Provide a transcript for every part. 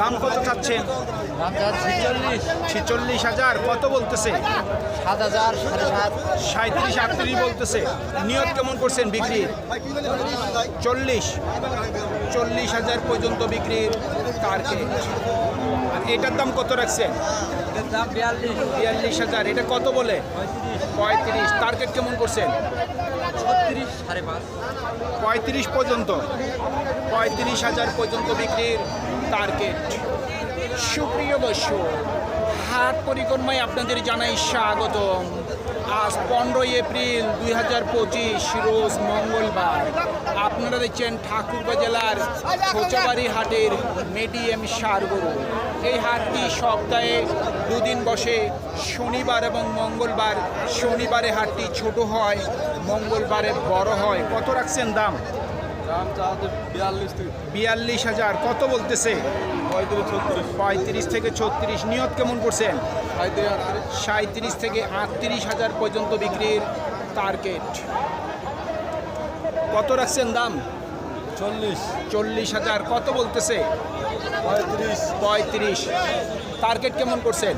দাম কত চাচ্ছেন ছিচল্লিশ হাজার, কত বলতেছে? সাত হাজার সাঁত্রিশ আটত্রিশ বলতেছে। নিয়ত কেমন করছেন বিক্রির চল্লিশ। চল্লিশ হাজার পর্যন্ত টার্গেট আর এটার দাম কত রাখছেন বিয়াল্লিশ হাজার। এটা কত বলে? পঁয়ত্রিশ। টার্গেট কেমন করছেন? পঁয়ত্রিশ পর্যন্ত। পঁয়ত্রিশ হাজার পর্যন্ত বিক্রির টার্গেট সুপ্রিয় দর্শক, হাট পরিক্রমায় আপনাদের জানাই স্বাগতম। আজ পনেরোই এপ্রিল দুই হাজার পঁচিশ, রোজ মঙ্গলবার। আপনারা দেখছেন ঠাকুরগাঁ জেলার খোঁচাবাড়ি হাটের মেডিএম সারগরু। এই হাটটি সপ্তাহে দুদিন বসে, শনিবার এবং মঙ্গলবার। শনিবারে হাটটি ছোট হয়, মঙ্গলবারে বড় হয়। কত রাখছেন দাম? বিয়াল্লিশ হাজার কত বলতেছে? পঁয়ত্রিশ থেকে ছত্রিশ নিয়ত কেমন করছেন? সাঁত্রিশ থেকে আটত্রিশ হাজার পর্যন্ত বিক্রির টার্গেট কত রাখছেন দাম? চল্লিশ। চল্লিশ হাজার কত বলতেছে? পঁয়ত্রিশ। পঁয়ত্রিশ। টার্গেট কেমন করছেন?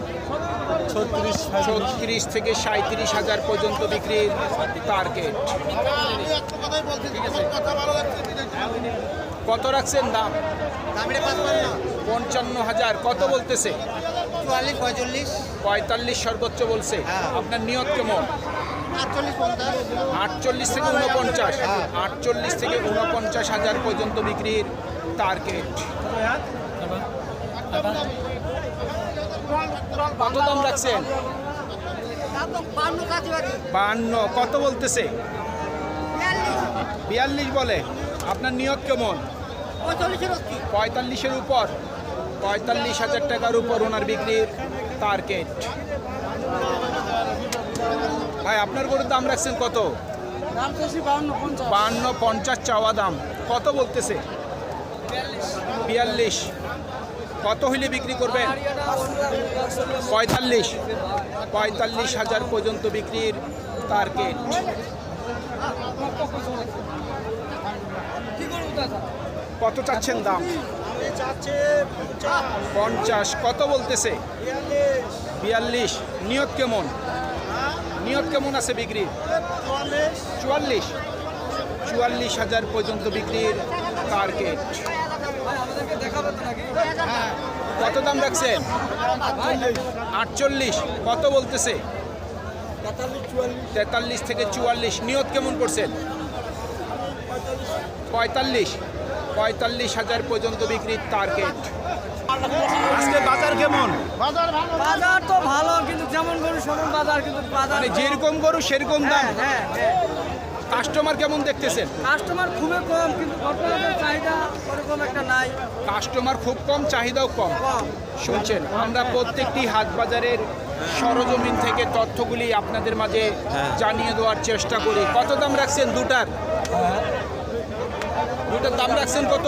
ছত্রিশ থেকে সাঁত্রিশ হাজার পর্যন্ত বিক্রির টার্গেট কত রাখছেন দাম? পঞ্চান্ন হাজার। কত বলতেছে? পঁয়তাল্লিশ সর্বোচ্চ বলছে। হ্যাঁ। আপনার নিয়ত কেমন? আটচল্লিশ আটচল্লিশ থেকে উনপঞ্চাশ আটচল্লিশ থেকে উনপঞ্চাশ হাজার পর্যন্ত বিক্রির টার্গেট কত দাম রাখছেন? বান্ন, কত বলতেছে? বিয়াল্লিশ বলে। আপনার নিয়ত কেমন? পঁয়তাল্লিশের উপর। পঁয়তাল্লিশ হাজার টাকার উপর ওনার বিক্রির টার্গেট ভাই, আপনার গরুর দাম রাখছেন কত? বান্ন, পঞ্চাশ চাওয়া দাম। কত বলতেছে? বিয়াল্লিশ। কত হইলে বিক্রি করবেন? পঁয়তাল্লিশ। পঁয়তাল্লিশ হাজার পর্যন্ত বিক্রির টার্গেট কত চাচ্ছেন দাম? পঞ্চাশ। কত বলতেছে? বিয়াল্লিশ। নিয়ত কেমন? নিয়ত কেমন আছে বিক্রি চুয়াল্লিশ। চুয়াল্লিশ হাজার পর্যন্ত বিক্রির টার্গেট কত দাম রাখছেন? আটচল্লিশ। কত বলতেছে? তেতাল্লিশ থেকে চুয়াল্লিশ। নিয়ত কেমন করছেন? পঁয়তাল্লিশ। পঁয়তাল্লিশ হাজার পর্যন্ত বিক্রির টার্গেট আজকে বাজার কেমন? বাজার তো ভালো কিন্তু যেমন গরু সেমন বাজার কিন্তু বাজার মানে যেরকম গরু সেরকম দাম। হ্যাঁ হ্যাঁ। কাস্টমার কেমন দেখতেছেন? কাস্টমার খুবই কম কিন্তু বর্তমানে চাহিদা ওরকম একটা নাই। কাস্টমার খুব কম চাহিদাও কম। শুনছেন আমরা প্রত্যেকটি হাট বাজারের সরজমিন থেকে তথ্যগুলি আপনাদের মাঝে জানিয়ে দেওয়ার চেষ্টা করি। কত দাম রাখছেন দুটার? দুটার দাম রাখছেন কত?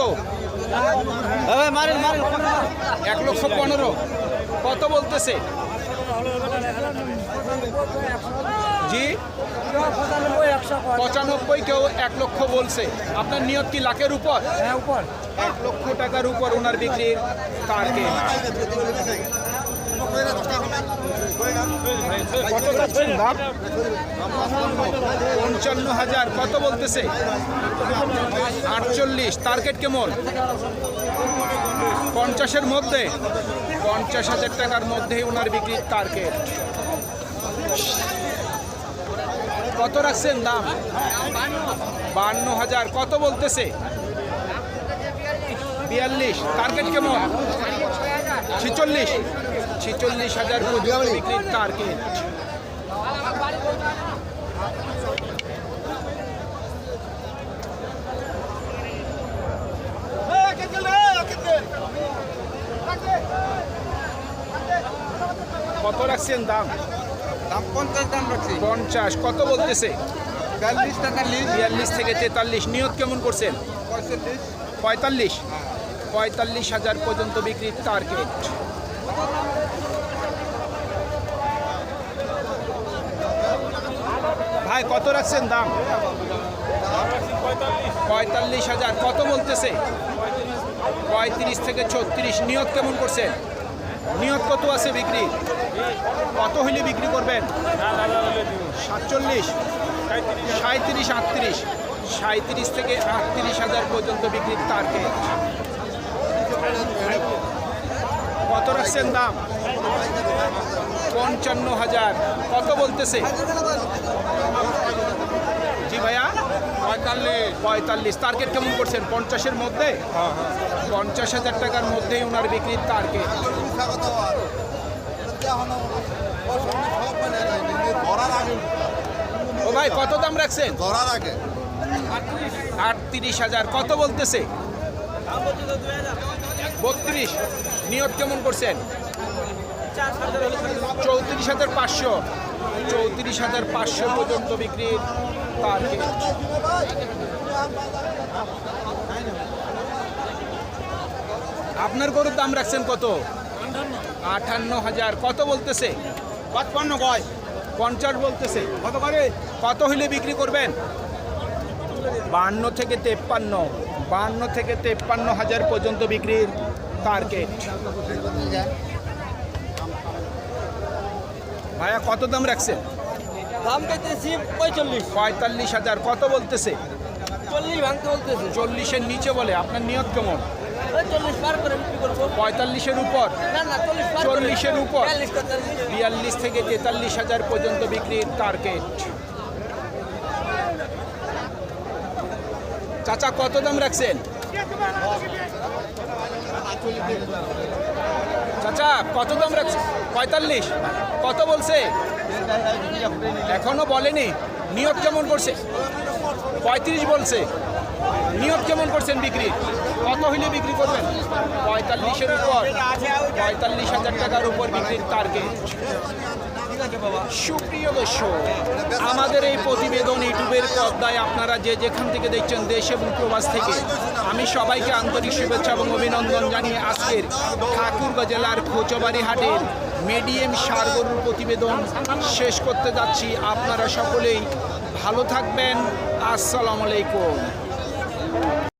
এক লক্ষ পনেরো। কত বলতেছে? জি? পঁচানব্বই কেউ এক লক্ষ বলছে। আপনার নিয়ত কি লাখের উপর? হ্যাঁ এক লক্ষ টাকার উপর ওনার বিক্রির কত দাম পঞ্চান্ন হাজার কত বলতেছে? আটচল্লিশ টার্গেট কেমন? পঞ্চাশের মধ্যে? পঞ্চাশ হাজার টাকার মধ্যেই ওনার বিক্রির টার্গেট কত রাখছেন দাম? বান্ন হাজার। কত বলতেছে? বিয়াল্লিশ। টার্গেট কেমন? ছিচল্লিশ। ছিচল্লিশ হাজার টার্গেট কত রাখছেন দাম? দাম পঞ্চাশ দাম রাখছি। পঞ্চাশ কত বলতেছে? বিয়াল্লিশ টাকা লিজ বিয়াল্লিশ থেকে তেতাল্লিশ নিয়ত কেমন করছেন? পঁয়ষট্টি পঁয়তাল্লিশ? পঁয়তাল্লিশ হাজার পর্যন্ত বিক্রির টার্গেট ভাই কত রাখছেন দাম? পঁয়তাল্লিশ হাজার কত বলতেছে? পঁয়ত্রিশ থেকে ছত্রিশ নিয়ত কেমন করছেন? নিয়ত কত আছে বিক্রি? কত হইলে বিক্রি করবেন? সাতচল্লিশ। সাঁত্রিশ আটত্রিশ। সাঁত্রিশ থেকে আটত্রিশ হাজার পর্যন্ত বিক্রির টার্গেট কত রাখছেন দাম? পঞ্চান্ন হাজার। কত বলতেছে? জি ভাইয়া। পঁয়তাল্লিশ। পঁয়তাল্লিশ। টার্গেট কেমন করছেন? পঞ্চাশের মধ্যে? পঞ্চাশ হাজার টাকার মধ্যেই ওনার বিক্রির টার্গেট ও ভাই কত দাম রাখছেন? ধরার আগে আটত্রিশ হাজার। কত বলতেছে? বত্রিশ। নিয়ত কেমন করছেন? চৌত্রিশ হাজার পাঁচশো। চৌত্রিশ হাজার পাঁচশো পর্যন্ত বিক্রির টার্গেট আপনার গরুর দাম রাখছেন কত? আটান্ন হাজার। কত বলতেছে? পাঁচপান্ন কয়? পঞ্চাশ বলতেছে। কত করে? কত হইলে বিক্রি করবেন? বান্ন থেকে তেপ্পান্ন। বান্ন থেকে তেপ্পান্ন হাজার পর্যন্ত বিক্রির টার্গেট ভাইয়া কত দাম রাখছেন দাম পেতেছি পঁয়তাল্লিশ। পঁয়তাল্লিশ হাজার কত বলতেছে? চল্লিশ ভাঙতে বলতেছে। চল্লিশের নিচে বলে আপনার নিয়ত কেমন? চল্লিশ পার করে বিক্রি করব। পঁয়তাল্লিশের উপর। চল্লিশের উপর? বিয়াল্লিশ বিয়াল্লিশ থেকে তেতাল্লিশ হাজার পর্যন্ত বিক্রির টার্গেট চাচা কত দাম রাখছেন? চাচা, কত দাম রাখছে? পঁয়তাল্লিশ। কত বলছে? এখনও বলেনি। নিয়োগ কেমন করছে? পঁয়ত্রিশ বলছে। নিয়োগ কেমন করছেন বিক্রি? কত হইলে বিক্রি করবেন? পঁয়তাল্লিশের উপর। পঁয়তাল্লিশ হাজার টাকার উপর বিক্রির টার্গেট সুপ্রিয় দর্শক আমাদের এই প্রতিবেদন ইউটিউবের পর্দায় আপনারা যে যেখান থেকে দেখছেন দেশ এবং প্রবাস থেকে আমি সবাইকে আন্তরিক শুভেচ্ছা এবং অভিনন্দন জানিয়ে আজকের ঠাকুরগাঁ জেলার খোঁচবাড়ি হাটের মিডিয়াম সার গরুর প্রতিবেদন শেষ করতে যাচ্ছি। আপনারা সকলেই ভালো থাকবেন। আসসালামু আলাইকুম।